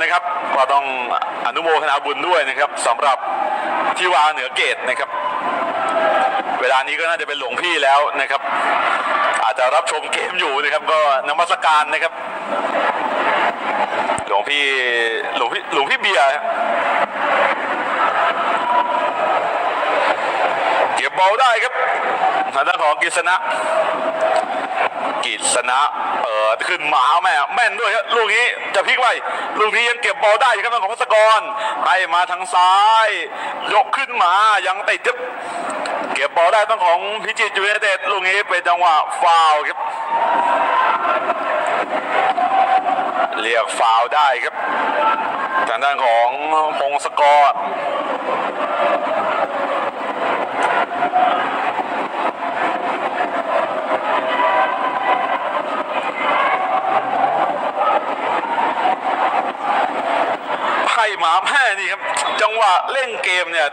นะครับก็ต้องอนุโมทนาบุญด้วยนะครับสำหรับที่วาเหนือเกตนะครับ เวลานี้ก็น่าจะเป็นหลวงพี่แล้วนะครับ อาจจะรับชมเกมอยู่นะครับ ก็นมัสการนะครับ หลวงพี่หลวงพี่หลวงพี่เบียร์เก็บบอลได้ครับทางด้านของกฤษณะ กฤษณะเปิดขึ้นมาแม่แม่นด้วยลูกนี้จะพลิกไว้ลูกนี้ยังเก็บบอลได้ครับทางของพัสกรให้มาทางซ้าย ยกขึ้นมายังติดครับเก็บบอลได้ต้องของพิจิตรยูไนเต็ดลูกนี้เป็นจังหวะฟาวครับเรียกฟาวได้ครับทางด้านของพงศกร ให้านี่ครับ จังหวะเล่นเกมเนี่ย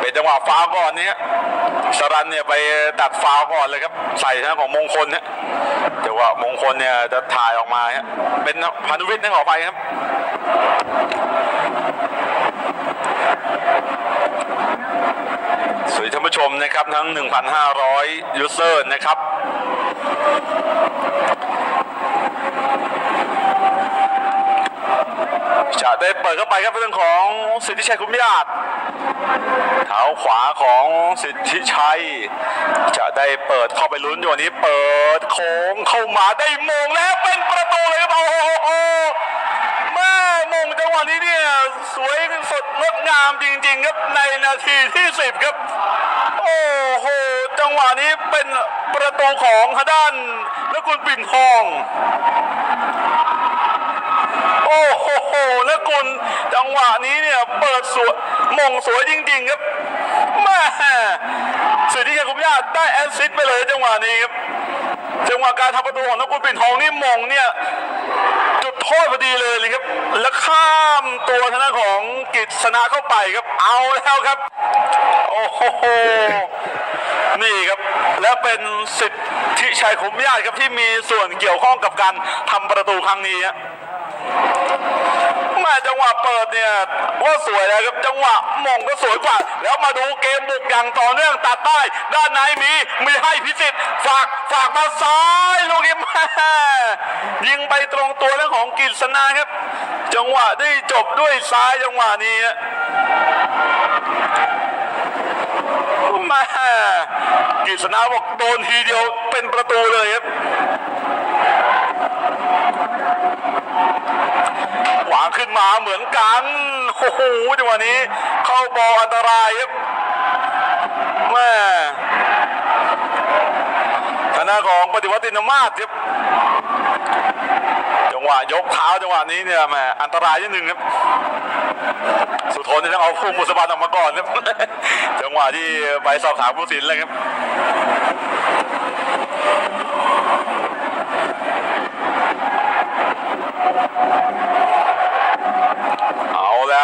เป็นจังหวะฟาวก่อนนี้ครับสรันเนี่ยไปตัดฟาวก่อนเลยครับ ใส่ทางของมงคลเนี่ยจังหวะมงคลเนี่ยจะถ่ายออกมาฮะเป็นพานุวิทย์นั่นขอไปครับสวัสดีท่านผู้ชมนะครับทั้ง 1,500 ยูเซอร์นะครับ จะได้เปิดเข้าไปครับเรื่องของสิทธิชัยคุ้มญาติเท้าขวาของสิทธิชัย จะได้เปิดเข้าไปลุ้นอยู่วันนี้เปิดโค้งเข้ามาได้มงแล้วเป็นประตูเลยครับโอ้โหแม่มงจังหวะนี้เนี่ย สวยสดงดงามจริง ๆ ครับในนาทีที่สิบครับโอ้โหจังหวะนี้เป็นประตูของทางด้านและคุณปิ่นทอง กุล จังหวะนี้เนี่ยเปิดสวยมงสวยจริง ๆ ครับแม่สุดที่จะคุมญาได้แอสซิสไปเลยจังหวะนี้ครับจังหวะการทำประตูของนักกุลปิ่นทองนี่มงเนี่ยจุดโทษพอดีเลยเลยครับ แล้วข้ามตัวทางด้านของกิจสนะเข้าไปครับ เอาแล้วครับ โอ้โห นี่ครับ แล้วเป็นสิทธิชัยคุมญาติครับที่มีส่วนเกี่ยวข้องกับการทำประตูครั้งนี้ ฮะมาจังหวะเปิดเนี่ยว่าสวยแล้วครับจังหวะมงก็สวยกว่า แล้วมาดูเกมบุกอย่างต่อเนื่องตัดได้ด้านในมีมีให้พิสิทธิ์ฝากฝากมาซ้ายลูกนี้แม่ยิงไปตรงตัวเรื่องของกิษณาครับ จังหวะได้จบด้วยซ้ายจังหวะนี้แม่กิษณาบอกโดนทีเดียวเป็นประตูเลยครับ วางขึ้นมาเหมือนกันโอ้โหจังหวะนี้ เข้าบอลอันตรายครับแม่คณะของปฏิวัตินามาศครับจังหวะยกเท้าจังหวะนี้เนี่ยแหมอันตรายนิดนึงครับสุทนนี่ต้องเอาผู้มุสบันออกมาก่อนครับจังหวะที่ไปสอบถามผู้สินเลยครับ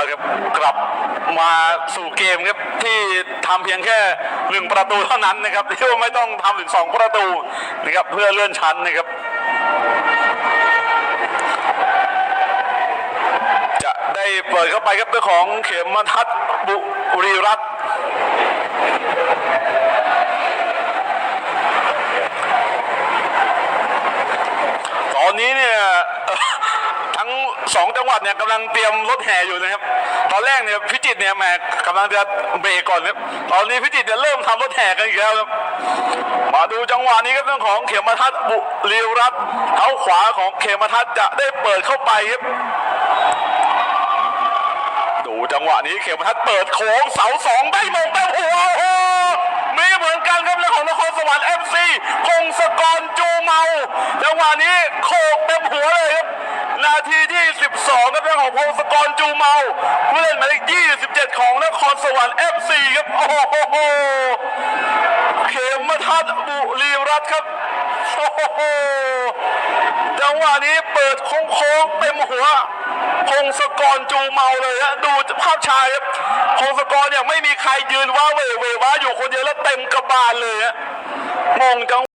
ครับกลับมาสู่เกมครับที่ทำเพียงแค่หนึ่งประตูเท่านั้นนะครับที่ไม่ต้องทำถึงสองประตูนะครับเพื่อเลื่อนชั้นนะครับจะได้เปิดเข้าไปครับด้วยของเข็มทัศน์บุรีรัตน์ตอนนี้เนี่ย ทั้ง สองจังหวัดเนี่ยกำลังเตรียมรถแห่อยู่นะครับ ตอนแรกเนี่ยพิจิตรเนี่ยแหมกำลังจะเบรกก่อนครับตอนนี้พิจิตรเนี่ยเริ่มทำรถแห่กันอีกแล้วครับมาดูจังหวะนี้ครับเรื่องของเขมทัศน์บุรีรัตน์เท้าขวาของเขมทัศน์จะได้เปิดเข้าไปครับดูจังหวะนี้เขมทัศน์เปิดโค้งเสาสองได้มงแต่หัวโอ้โหมีเหมือนกันครับเรื่องของนครสวรรค์เอฟซีพงศกรจูเมาจังหวะนี้โขกเต็มหัวเลยครับ นาทีที่ 12ครับเรื่องของพงศกรจูเมาผู้เล่นหมายเลข27 ของนครสวรรค์เอฟซีครับ โอ้โหเขมทัศบุรีรัตน์ครับ โอ้โหจังหวะนี้เปิดโค้งๆเต็มหัวพงศกรจูเมาเลยฮะดูภาพชายครับพงศกรเนี่ยไม่มีใครยืนว้าเวเวว้าอยู่คนเดียวแล้วเต็มกระบาลเลยฮะมงจัง